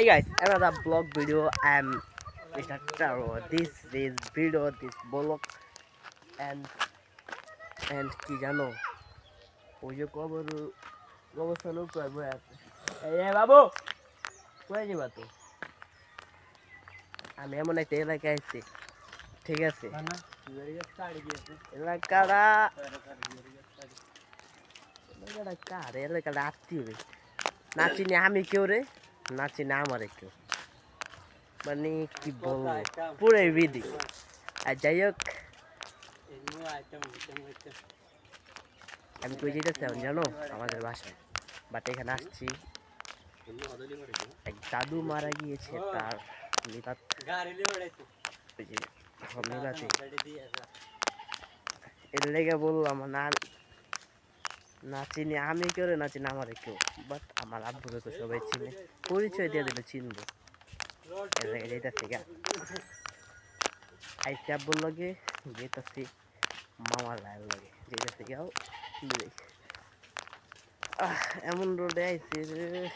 Hi guys, another vlog video. I'm Mr. Taro. This is video, this vlog, and and কি জানো? ওই যে কবর কবরস্থান উপরে এই বাবু কয়ে যাবা তো আমি এমন একটা এলাকায় আছি ঠিক আছে? এলাকাটা এলাকাটা কার? এলাকাটা আত্মীয় রে। না চিনি আমি কেউ রে? না চিনি আমারে কেউ। মানে কি বলব? পুরো বিধি আর যাই হোক আমি কই যেতেছি এখন জানো? আমাদের বাসায়। বাট এখানে আসছি। এক দাদু মারা গিয়েছে তার মিলাদ মিলাতে এর লেগে বললাম না না চিনি আমি কেউ রে না চিনি আমারে কেউ। বাট আমার আব্বুকে তো সবাই চিনে। পরিচয় দিয়ে দিলে চিনবো। লেগে গা আইসি আব্বুর লগে যেতেছি মামার লাইয়ের লগে। দূরে। আহ, এমন রোডে আইছি রে।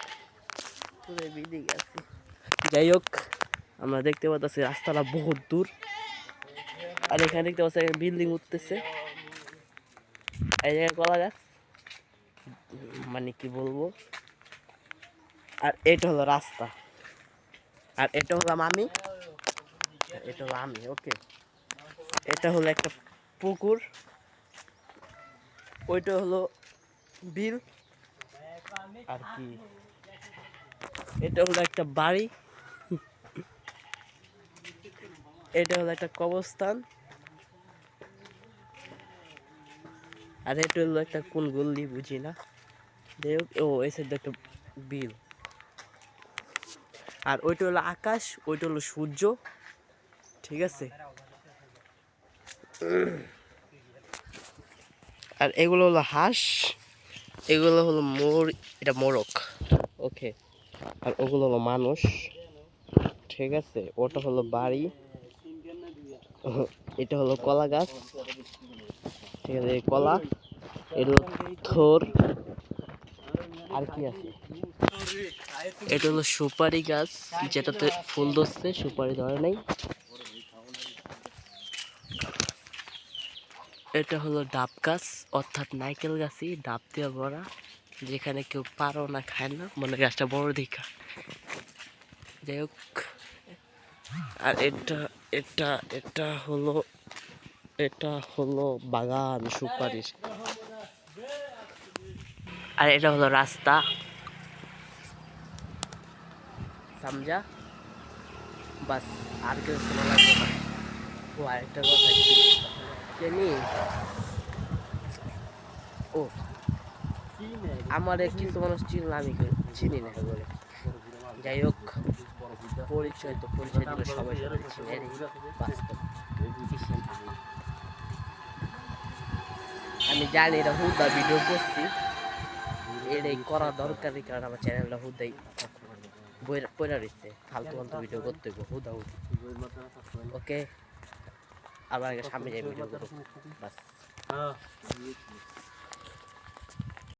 পুরো বিদি গেছি যাই হোক আমরা দেখতে পাচ্ছি রাস্তাটা বহুত দূর। আর এখানে দেখতে পাচ্ছি বিল্ডিং উঠতেছে। এই জায়গায় কলা গাছ। মানে কি বলব? আর এটা হলো রাস্তা। আর এটা হলাম আমি এটা হলো আমি, ওকে। এটা হলো একটা পুকুর। ওইটা হলো বিল। আর কি? এটা হলো একটা বাড়ি। এটা হলো একটা কবরস্থান। আর এটা হলো একটা কোন গল্লি বুঝি না। যাই হোক, ও এই সাইডে একটা বিল। আর ওইটা হলো আকাশ, ওইটা হলো সূর্য, ঠিক আছে? আর এগুলো হলো হাঁস, এগুলো হলো মোর, এটা মোরক ওকে? আর ওগুলো হলো মানুষ, ঠিক আছে? ওটা হলো বাড়ি, এটা হলো কলা গাছ, ঠিক আছে? কলা এটা হলো থোর আর কি আছে? এটা হলো সুপারি গাছ, যেটাতে ফুল ধরছে, সুপারি ধরে নাই। এটা হলো ডাব গাছ, অর্থাৎ নাইকেল গাছই, ডাব দিয়ে ভরা, যেখানে কেউ পারো না খায় না, মনে গাছটা বড় দেখা। যাই হোক, আর এটা এটা এটা হলো এটা হলো বাগান সুপারির। আর এটা হলো রাস্তা। সামজা, বাস, আর কেউ শোনা লাগবে না। ও, আরেকটা কথা কি? জানি ও, আমার কিছু মানুষ চিনল, আমি চিনি না। বলে যাই হোক, পরিচয় তো, পরিচয় দিলে সবাই চিনে আমি জানি এটা হুদা ভিডিও করছি। এটাই করা দরকারই কারণ আমার চ্যানেলটা হুদাই পয়লা রয়েছে ফালতু ফালতু ভিডিও করতে হইব হুদা হুদ। ওকে আবার আগে সামনে যাই ভিডিও করব। বাস।